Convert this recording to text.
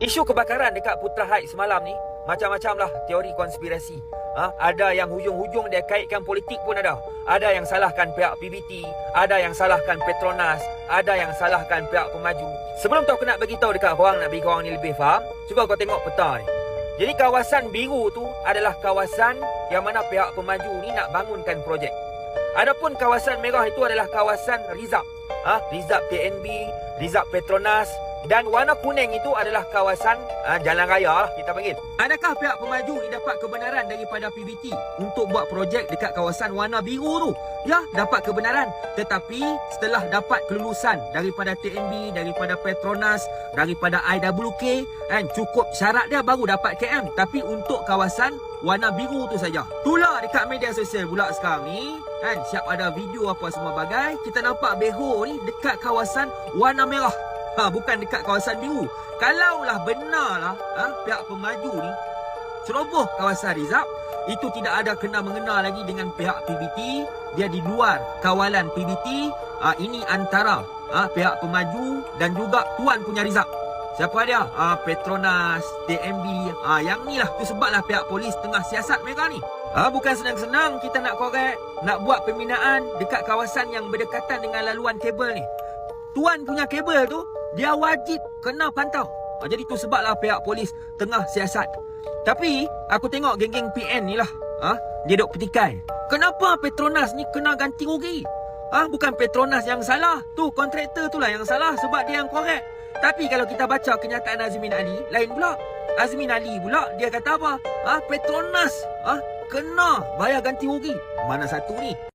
Isu kebakaran dekat Putra Heights semalam ni macam-macam lah teori konspirasi. Ha? Ada yang hujung-hujung dia kaitkan politik pun ada. Ada yang salahkan pihak PBT, ada yang salahkan Petronas, ada yang salahkan pihak pemaju. Sebelum tu aku nak bagi tahu dekat korang nak bagi korang ni lebih faham, cuba kau tengok peta ni. Jadi kawasan biru tu adalah kawasan yang mana pihak pemaju ni nak bangunkan projek. Adapun kawasan merah itu adalah kawasan Rizab. Ha? Rizab TNB, Rizab Petronas dan warna kuning itu adalah kawasan ha, jalan raya lah kita panggil. Adakah pihak pemaju ni dapat kebenaran daripada PBT untuk buat projek dekat kawasan warna biru tu? Ya, dapat kebenaran. Tetapi setelah dapat kelulusan daripada TNB, daripada Petronas, daripada IWK, kan cukup syarat dia baru dapat KM. Tapi untuk kawasan warna biru tu saja. Tulah dekat media sosial pula sekarang ni, kan siap ada video apa semua bagai, kita nampak beho ni dekat kawasan warna merah. Ha, bukan dekat kawasan biru. Kalaulah benarlah ha, pihak pemaju ni ceroboh kawasan Rizab, itu tidak ada kena mengena lagi dengan pihak PBT. Dia di luar kawalan PBT. Ha, ini antara ha, pihak pemaju dan juga tuan punya Rizab. Siapa dia? Ha, Petronas, TMB. Ha, yang ni lah. Tu sebablah pihak polis tengah siasat mereka ni. Ha, bukan senang-senang kita nak korek, nak buat pembinaan dekat kawasan yang berdekatan dengan laluan kabel ni. Tuan punya kabel tu, dia wajib kena pantau. Ha, jadi tu sebablah pihak polis tengah siasat. Tapi, aku tengok geng-geng PN ni lah. Ha, dia duk petikai. Kenapa Petronas ni kena ganti rugi? Ah, ha, bukan Petronas yang salah. Tu kontraktor tu lah yang salah sebab dia yang korek. Tapi kalau kita baca kenyataan Azmin Ali, lain pula. Azmin Ali pula dia kata apa? Ah, ha, Petronas ah ha, kena bayar ganti rugi. Mana satu ni?